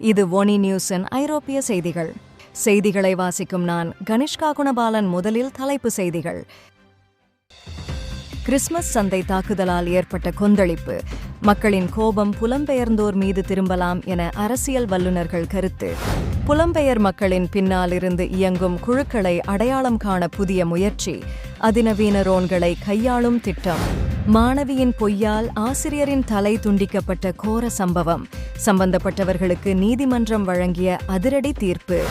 இது ஒனி நியூஸின் ஐரோப்பிய செய்திகள். செய்திகளை வாசிக்கும் நான் கனிஷ்கா குணபாலன் முதலில் தலைப்பு செய்திகள். கிறிஸ்மஸ் சந்தை தாக்குதலால் ஏற்பட்ட கொந்தளிப்பு. மக்களின் கோபம் புலம்பெயர்ந்தோர் மீது திரும்பலாம் என அரசியல் வல்லுநர்கள் கருத்து. புலம்பெயர் மக்களின் பின்னால் இருந்து இயங்கும் குழுக்களை அடையாளம் காண புதிய முயற்சி. அதிநவீன ரோன்களை கையாளும் திட்டம். மாணவியின் பொய்யால் ஆசிரியரின் தலை துண்டிக்கப்பட்ட கோர சம்பவம். சம்பந்தப்பட்டவர்களுக்கு நீதிமன்றம் வழங்கிய அதிரடி தீர்ப்பு.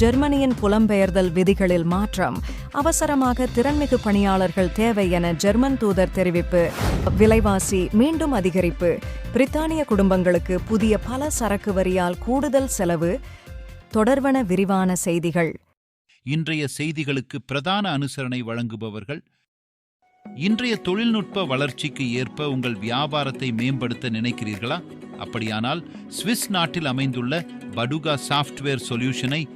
ஜெர்மனியின் புலம்பெயர்தல் விதிகளில் மாற்றம் அவசரமாக திறன்மிகு பணியாளர்கள் தேவை என ஜெர்மன் தூதர் தெரிவிப்பு. விலைவாசி மீண்டும் அதிகரிப்பு. பிரித்தானிய குடும்பங்களுக்கு புதிய பல சரக்கு வரியால் கூடுதல் செலவு. தொடர்வன விரிவான செய்திகள். இன்றைய செய்திகளுக்கு பிரதான அனுசரணை வழங்குபவர்கள். இன்றைய தொழில்நுட்ப வளர்ச்சிக்கு ஏற்ப உங்கள் வியாபாரத்தை மேம்படுத்த நினைக்கிறீர்களா? அப்படியானால் சுவிஸ் நாட்டில் அமைந்துள்ள படுகா சாஃப்ட்வேர் சொல்யூஷனை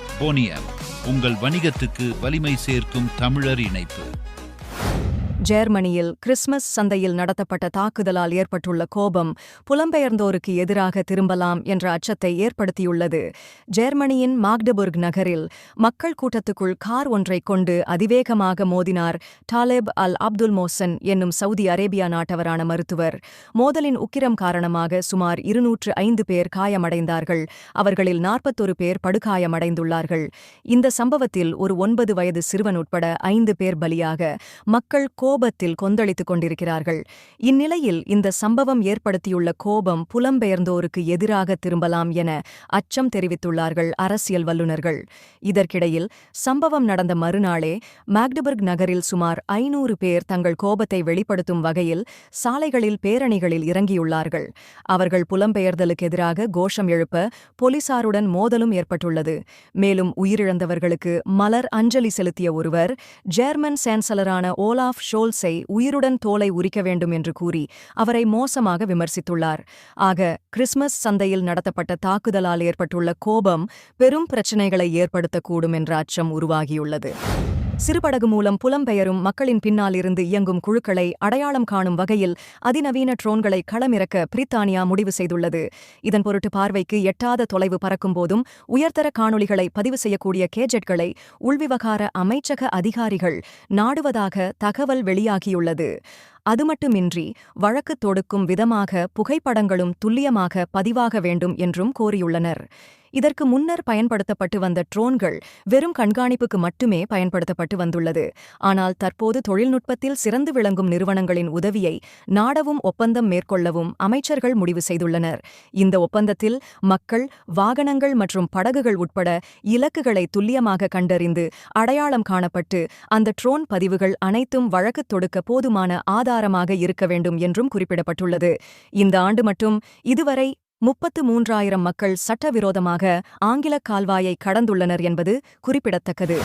போனியம். உங்கள் வணிகத்துக்கு வலிமை சேர்க்கும் தமிழர் இணைப்பு. ஜெர்மனியில் கிறிஸ்மஸ் சந்தையில் நடத்தப்பட்ட தாக்குதலால் ஏற்பட்டுள்ள கோபம் புலம்பெயர்ந்தோருக்கு எதிராக திரும்பலாம் என்ற அச்சத்தை ஏற்படுத்தியுள்ளது. ஜெர்மனியின் மாக்டபுர்க் நகரில் மக்கள் கூட்டத்துக்குள் கார் ஒன்றைக் கொண்டு அதிவேகமாக மோதினார் டாலேப் அல் அப்துல் மோசன் என்னும் சவுதி அரேபியா நாட்டவரான மருத்துவர். மோதலின் உக்கிரம் காரணமாக சுமார் இருநூற்று ஐந்து பேர் காயமடைந்தார்கள். அவர்களில் நாற்பத்தொரு பேர் படுகாயமடைந்துள்ளார்கள். இந்த சம்பவத்தில் ஒரு ஒன்பது வயது சிறுவன் உட்பட ஐந்து பேர் பலியாக மக்கள் கோ கோபத்தில் கொந்தளித்துக் கொண்டிருக்கிறார்கள். இந்நிலையில் இந்த சம்பவம் ஏற்படுத்தியுள்ள கோபம் புலம்பெயர்ந்தோருக்கு எதிராக திரும்பலாம் என அச்சம் தெரிவித்துள்ளார்கள் அரசியல் வல்லுநர்கள். இதற்கிடையில் சம்பவம் நடந்த மறுநாளே மேக்டபர்க் நகரில் சுமார் ஐநூறு பேர் தங்கள் கோபத்தை வெளிப்படுத்தும் வகையில் சாலைகளில் பேரணிகளில் இறங்கியுள்ளார்கள். அவர்கள் புலம்பெயர்தலுக்கு எதிராக கோஷம் எழுப்ப போலீசாருடன் மோதலும் ஏற்பட்டுள்ளது. மேலும் உயிரிழந்தவர்களுக்கு மலர் அஞ்சலி செலுத்திய ஒருவர் ஜேர்மன் சான்சலரான ஓலாஃப் ரோல்ஸை உயிருடன் தோலை உரிக்க வேண்டும் என்று கூறி அவரை மோசமாக விமர்சித்துள்ளார். ஆக கிறிஸ்மஸ் சந்தையில் நடத்தப்பட்ட தாக்குதலால் ஏற்பட்டுள்ள கோபம் பெரும் பிரச்சினைகளை ஏற்படுத்தக்கூடும் என்ற அச்சம் உருவாகியுள்ளது. சிறுபடகு மூலம் புலம்பெயரும் மக்களின் பின்னால் இருந்து இயங்கும் குழுக்களை அடையாளம் காணும் வகையில் அதிநவீன ட்ரோன்களை களமிறக்க பிரித்தானியா முடிவு செய்துள்ளது. இதன் பொருட்டு பார்வைக்கு எட்டாத தொலைவு பறக்கும்போதும் உயர்தர காணொளிகளை பதிவு செய்யக்கூடிய கேஜெட்களை உள்விவகார அமைச்சக அதிகாரிகள் நாடுவதாக தகவல் வெளியாகியுள்ளது. அதுமட்டுமின்றி வழக்கு தொடுக்கும் விதமாக புகைப்படங்களும் துல்லியமாக பதிவாக வேண்டும் என்றும் கோரியுள்ளனர். இதற்கு முன்னர் பயன்படுத்தப்பட்டு வந்த ட்ரோன்கள் வெறும் கண்காணிப்புக்கு மட்டுமே பயன்படுத்தப்பட்டு வந்துள்ளது. ஆனால் தற்போது தொழில்நுட்பத்தில் சிறந்து விளங்கும் நிறுவனங்களின் உதவியை நாடவும் ஒப்பந்தம் மேற்கொள்ளவும் அமைச்சர்கள் முடிவு செய்துள்ளனர். இந்த ஒப்பந்தத்தில் மக்கள் வாகனங்கள் மற்றும் படகுகள் உட்பட இலக்குகளை துல்லியமாக கண்டறிந்து அடையாளம் காணப்பட்டு அந்த ட்ரோன் பதிவுகள் அனைத்தும் வழக்கு தொடுக்க போதுமான ஆதாரமாக இருக்க வேண்டும் என்றும் குறிப்பிடப்பட்டுள்ளது. இந்த ஆண்டு மட்டும் இதுவரை முப்பத்து மூன்றாயிரம் மக்கள் சட்டவிரோதமாக ஆங்கிலக் கால்வாயை கடந்துள்ளனர் என்பது குறிப்பிடத்தக்கது.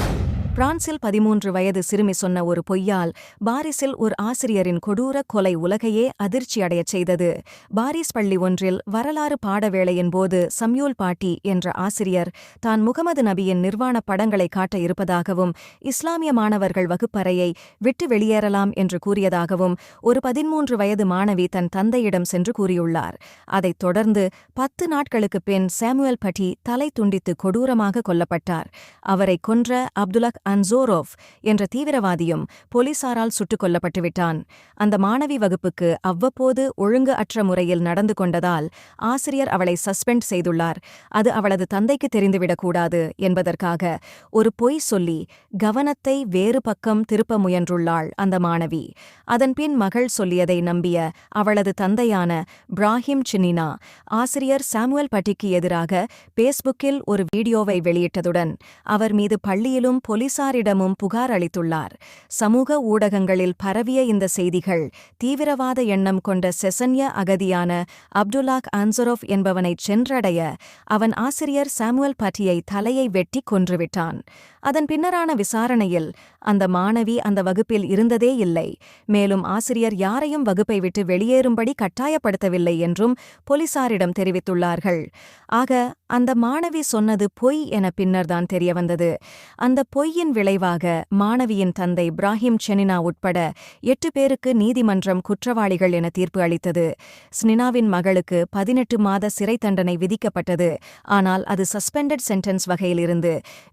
பிரான்சில் பதிமூன்று வயது சிறுமி சொன்ன ஒரு பொய்யால் பாரிஸில் ஒரு ஆசிரியரின் கொடூர கொலை உலகையே அதிர்ச்சியடையச் செய்தது. பாரிஸ் பள்ளி ஒன்றில் வரலாறு பாட வேளையின் போது சம்யூல் பாட்டி என்ற ஆசிரியர் தான் முகமது நபியின் நிர்வாண படங்களை காட்ட இருப்பதாகவும் இஸ்லாமிய மாணவர்கள் வகுப்பறையை விட்டு வெளியேறலாம் என்று கூறியதாகவும் ஒரு பதிமூன்று வயது மாணவி தன் தந்தையிடம் சென்று கூறியுள்ளார். அதைத் தொடர்ந்து பத்து நாட்களுக்குப் பின் சாமுவேல் பட்டி தலை துண்டித்து கொடூரமாக கொல்லப்பட்டார். அவரை கொன்ற அப்துலக் அன்சோரோவ் என்ற தீவிரவாதியும் போலீசாரால் சுட்டுக் கொல்லப்பட்டுவிட்டான் அந்த மாணவி வகுப்புக்கு அவ்வப்போது ஒழுங்கு அற்ற முறையில் நடந்து கொண்டதால் ஆசிரியர் அவளை சஸ்பெண்ட் செய்துள்ளார். அது அவளது தந்தைக்கு தெரிந்துவிடக்கூடாது என்பதற்காக ஒரு பொய் சொல்லி கவனத்தை வேறு பக்கம் திருப்ப முயன்றுள்ளாள் அந்த மாணவி. அதன்பின் மகள் சொல்லியதை நம்பிய அவளது தந்தையான பிராஹிம் சின்னினா ஆசிரியர் சாமுவல் பட்டிக்கு எதிராக பேஸ்புக்கில் ஒரு வீடியோவை வெளியிட்டதுடன் அவர் மீது பள்ளியிலும் போலீசாரிடமும் புகார் அளித்துள்ளார். சமூக ஊடகங்களில் பரவிய இந்த செய்திகள் தீவிரவாத எண்ணம் கொண்ட செசன்ய அகதியான அப்துல்லாக் அன்சரோவ் என்பவனைச் சென்றடைய அவன் ஆசிரியர் சாமுவல் பட்டியை தலையை வெட்டி கொன்றுவிட்டான். அதன் பின்னரான விசாரணையில் அந்த மாணவி அந்த வகுப்பில் இருந்ததே இல்லை. மேலும் ஆசிரியர் யாரையும் வகுப்பை விட்டு வெளியேறும்படி கட்டாயப்படுத்தவில்லை என்றும் போலீசாரிடம் தெரிவித்துள்ளார்கள். ஆக அந்த மாணவி சொன்னது பொய் என பின்னர்தான் தெரியவந்தது அந்த பொய்யின் விளைவாக மாணவியின் தந்தை இப்ராஹிம் செனினா உட்பட எட்டு பேருக்கு நீதிமன்றம் குற்றவாளிகள் என தீர்ப்பு அளித்தது. ஸ்னினாவின் மகளுக்கு பதினெட்டு மாத சிறை தண்டனை விதிக்கப்பட்டது. ஆனால் அது சஸ்பெண்டட் சென்டென்ஸ் வகையிலிருந்து.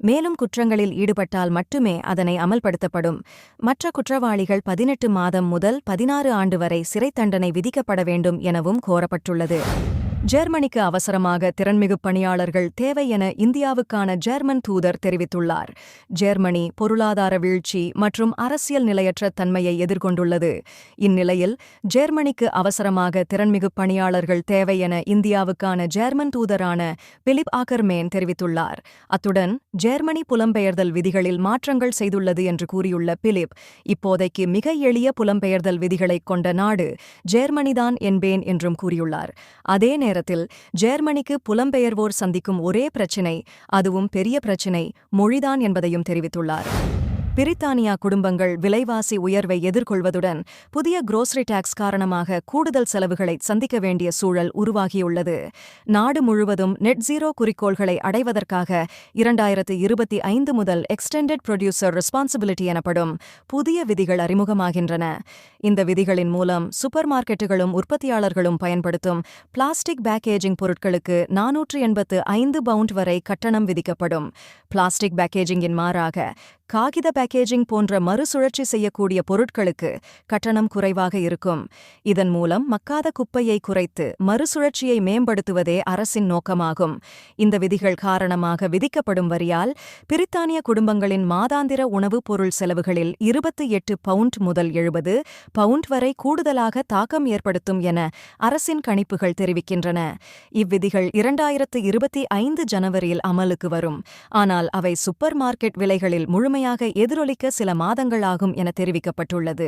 மேலும் குற்றங்களில் ஈடுபட்டால் மட்டுமே அதனை அமல்படுத்தப்படும். மற்ற குற்றவாளிகள் பதினெட்டு மாதம் முதல் பதினாறு ஆண்டு வரை சிறை தண்டனை விதிக்கப்பட வேண்டும் எனவும் கோரப்பட்டுள்ளது. ஜெர்மனிக்கு அவசரமாக திறன்மிகு பணியாளர்கள் தேவை என இந்தியாவுக்கான ஜெர்மன் தூதர் தெரிவித்துள்ளார். ஜெர்மனி பொருளாதார வீழ்ச்சி மற்றும் அரசியல் நிலையற்ற தன்மையை எதிர்கொண்டுள்ளது. இந்நிலையில் ஜெர்மனிக்கு அவசரமாக திறன்மிகு பணியாளர்கள் தேவை என இந்தியாவுக்கான ஜெர்மன் தூதரான பிலிப் ஆக்கர்மேன் தெரிவித்துள்ளார். அத்துடன் ஜெர்மனி புலம்பெயர்தல் விதிகளில் மாற்றங்கள் செய்துள்ளது என்று கூறியுள்ள பிலிப் இப்போதைக்கு மிக எளிய புலம்பெயர்தல் விதிகளைக் கொண்ட நாடு ஜெர்மனிதான் என்பேன் என்றும் கூறியுள்ளார். அதே நேரத்தில் ஜெர்மனிக்கு புலம்பெயர்வோர் சந்திக்கும் ஒரே பிரச்சினை அதுவும் பெரிய பிரச்சினை மொழிதான் என்பதையும் தெரிவித்துள்ளார். பிரித்தானியா குடும்பங்கள் விலைவாசி உயர்வை எதிர்கொள்வதுடன் புதிய குரோசரி டாக்ஸ் காரணமாக கூடுதல் செலவுகளை சந்திக்க வேண்டிய சூழல் உருவாகியுள்ளது. நாடு முழுவதும் நெட் ஜீரோ குறிக்கோள்களை அடைவதற்காக இரண்டாயிரத்து இருபத்தி ஐந்து முதல் எக்ஸ்டெண்டட் ப்ரொடியூசர் ரெஸ்பான்சிபிலிட்டி எனப்படும் புதிய விதிகள் அறிமுகமாகின்றன. இந்த விதிகளின் மூலம் சூப்பர் மார்க்கெட்டுகளும் உற்பத்தியாளர்களும் பயன்படுத்தும் பிளாஸ்டிக் பேக்கேஜிங் பொருட்களுக்கு நானூற்று எண்பத்து ஐந்து பவுண்ட் வரை கட்டணம் விதிக்கப்படும். பிளாஸ்டிக் பேக்கேஜிங்கின் மாறாக காகித பேக்கேஜிங் போன்ற மறுசுழற்சி செய்யக்கூடிய பொருட்களுக்கு கட்டணம் குறைவாக இருக்கும். இதன் மூலம் மக்காத குப்பையை குறைத்து மறுசுழற்சியை மேம்படுத்துவதே அரசின் நோக்கமாகும். இந்த விதிகள் காரணமாக விதிக்கப்படும் வரியால் பிரித்தானிய குடும்பங்களின் மாதாந்திர உணவுப் பொருள் செலவுகளில் இருபத்தி எட்டு பவுண்ட் முதல் எழுபது பவுண்ட் வரை கூடுதலாக தாக்கம் ஏற்படுத்தும் என அரசின் கணிப்புகள் தெரிவிக்கின்றன. இவ்விதிகள் இரண்டாயிரத்து இருபத்தி ஐந்து ஜனவரியில் அமலுக்கு வரும். ஆனால் அவை சூப்பர் மார்க்கெட் விலைகளில் முழுமையாக முழுமையாக எதிரொலிக்க சில மாதங்களாகும் என தெரிவிக்கப்பட்டுள்ளது.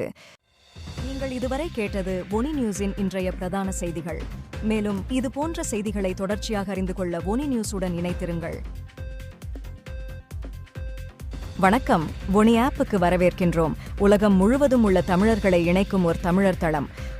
நீங்கள் இதுவரை கேட்டது ஒனி நியூஸின் இன்றைய பிரதான செய்திகள். மேலும் இது போன்ற செய்திகளை தொடர்ச்சியாக அறிந்து கொள்ள ஒனி நியூஸுடன் இணைத்திருங்கள் வணக்கம். ஒனி ஆப்புக்கு வரவேற்கின்றோம். உலகம் முழுவதும் உள்ள தமிழர்களை இணைக்கும் ஒரு தமிழர் தளம்.